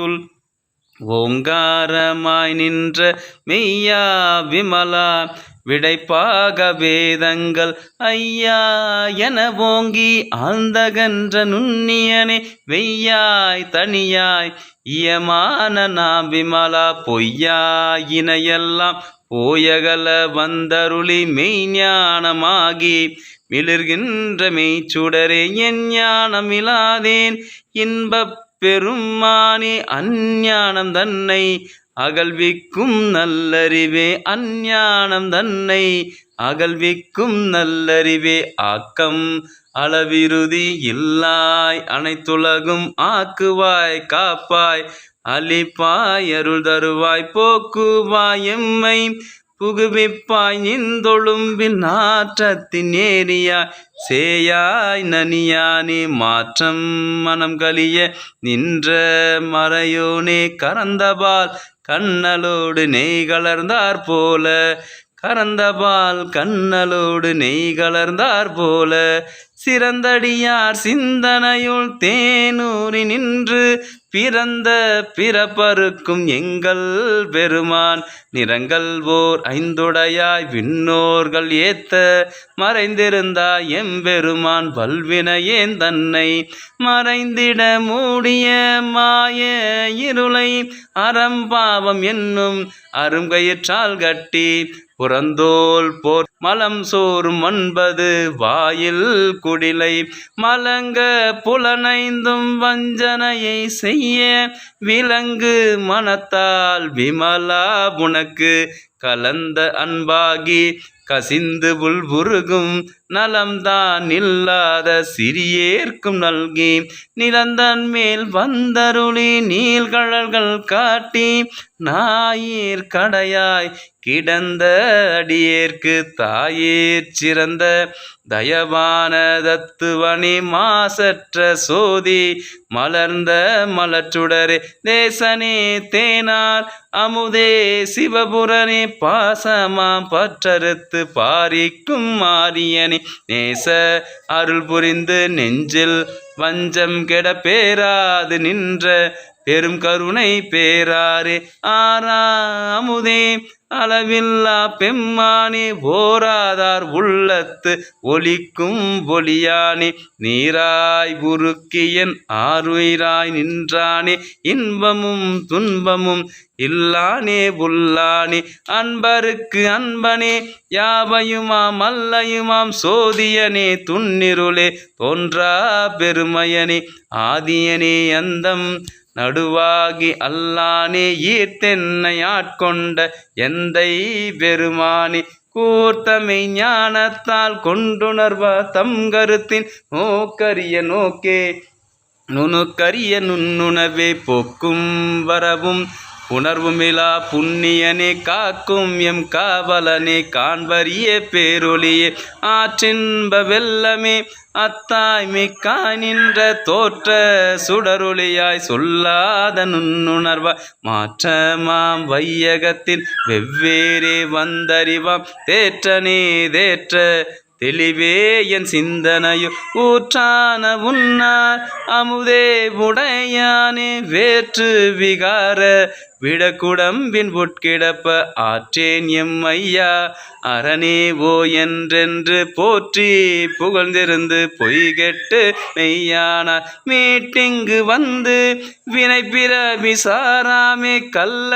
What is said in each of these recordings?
துல் ஓங்காரமாய் நின்ற மெய்யா விமலா விடைப்பாக வேதங்கள் ஐயா என ஓங்கி ஆழ்ந்தகன்ற நுண்ணியனே வெய்யாய் தனியாய் இயமான நாம் விமலா பொய்யாயினையெல்லாம் போயகல வந்தருளி மெய்ஞானமாகி மிளிர்கின்ற மெய்ச்சுடரே என் ஞானமிலாதேன் இன்பப் பெருமானே அஞ்ஞானம் தன்னை அகழ்விக்கும் நல்லறிவே அஞ்ஞானம் தன்னை அகழ்விக்கும் நல்லறிவே ஆக்கம் அளவிருதி இல்லாய் அனைத்துலகும் ஆக்குவாய் காப்பாய் அளிப்பாய் அருள் தருவாய் போக்குவாய் எம்மை புகுவிப்பாய் நின்றொழும்பின் நாற்றத்தின் ஏரியாய் சேயாய் நனியானே மாற்றம் மனம் கலிய நின்ற மறையோனே கரந்தபால் கண்ணலோடு நெய் கலர்ந்தார் போல கரந்தபால் கண்ணலோடு நெய் கலர்ந்தார் போல சிறந்தடியார் சிந்தனையுள் தேனூறி நின்று பிறந்த பிறப்பருக்கும் எங்கள் பெருமான். நிறங்கள் ஓர் ஐந்துடையாய் விண்ணோர்கள் ஏத்த மறைந்திருந்தாய் எம்பெருமான் பல்வினையேன் தன்னை மறைந்திட மூடிய மாய இருளை அறம்பாவம் என்னும் அருங்கயிற்றால் கட்டி புறந்தோல் போர் மலம் சோறும் ஒன்பது வாயில் குடிலை மலங்க புலனைந்தும் வஞ்சனையை செய்ய விலங்கு மனத்தால் விமலா உனக்கு கலந்த அன்பாகி கசிந்து புல்புருகும் நலம்தான் இல்லாத சிறியேற்கும் நல்கி நிலந்தன் மேல் வந்தருளி நீள்கழல்கள் காட்டி நாயீர் கடையாய் கிடந்த அடியேற்கு தாயேற் சிறந்த தயவான தத்துவனி மாசற்ற சோதி மலர்ந்த மலச்சுடரே தேசனே தேனார் அமுதே சிவபுரனே பாசமாம் பற்றறுத்து பாரிக்கும் மாரியனே நேச அருள் புரிந்து நெஞ்சில் வஞ்சம் கெட பேராது நின்ற பெரும் கருணை பேராரே ஆறாமுதே. அளவில்லா பெம்மானே போராதார் உள்ளத்து ஒலிக்கும் ஒளியானே. நீராய் உருக்கியன் ஆறுயிராய் நின்றானே. இன்பமும் துன்பமும் இல்லானே புல்லானே அன்பருக்கு அன்பனே யாவையுமாம் அல்லையுமாம் சோதியனே. துன்னிருளே தோன்றா பெருமையனே ஆதியனே அந்தம் நடுவாகி அல்லானே ஈர்த்தென்னை ஆட்கொண்ட எந்தை பெருமானே கூர்த்தமை ஞானத்தால் கொண்டுணர்வ தம் கருத்தின் நோக்கரிய நோக்கே நுணுக்கரிய நுண்ணுணவே போக்கும் வரவும் உணர்வுமிலா புண்ணியனே காக்கும் எம் காவலனே காண்பரிய பேரொளியே ஆற்றின்ப வெள்ளமே அத்தாய்மை காணின்ற தோற்ற சுடரொளியாய் சொல்லாத நுண்ணுணர்வாய் மாற்றமாம் வையகத்தின் வெவ்வேறே வந்தறிவாம். தேற்றனே தேற்ற தெளிவே என் சிந்தனையோ ஊற்றான உன்னார் அமுதே உடையானே வேற்று விகார விடக்குடம்பின் உட்கிடப்ப ஆற்றேன் எம் ஐயா அரணே ஓ என்றென்று போற்றி புகழ்ந்திருந்து பொய்கெட்டு மெய்யானார் மீட்டிங்கு வந்து வினை விசாராமே கல்ல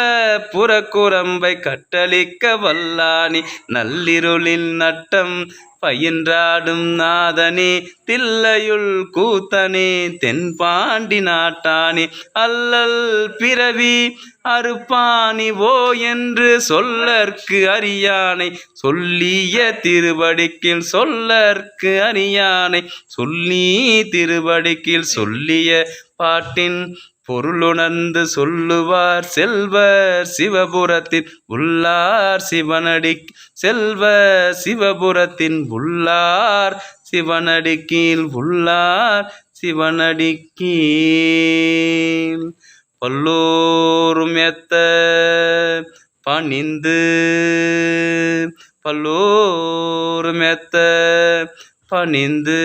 புறக்குரம்பை கட்டளிக்க வல்லானி நள்ளிருளில் நட்டம் பயின்றாடும் நாதனே தில்லையுள் கூத்தனே தென்பாண்டி நாட்டானே. அல்லல் பிறவி அறுப்பாணி ஓ என்று சொல்லற்கு அறியானை. சொல்லிய திருவடிக்கில் சொல்லற்கு அறியானை. சொல்லி திருவடிக்கில் சொல்லிய பாட்டின் பொருளுணர்ந்து சொல்லுவார் செல்வர் சிவபுரத்தின் உள்ளார் சிவனடி செல்வ சிவபுரத்தின் உள்ளார் சிவனடிக்கீழ் உள்ளார் சிவனடிக்கீழ். பல்லோரும் எத்த பணிந்து பல்லோரும் எத்த பணிந்து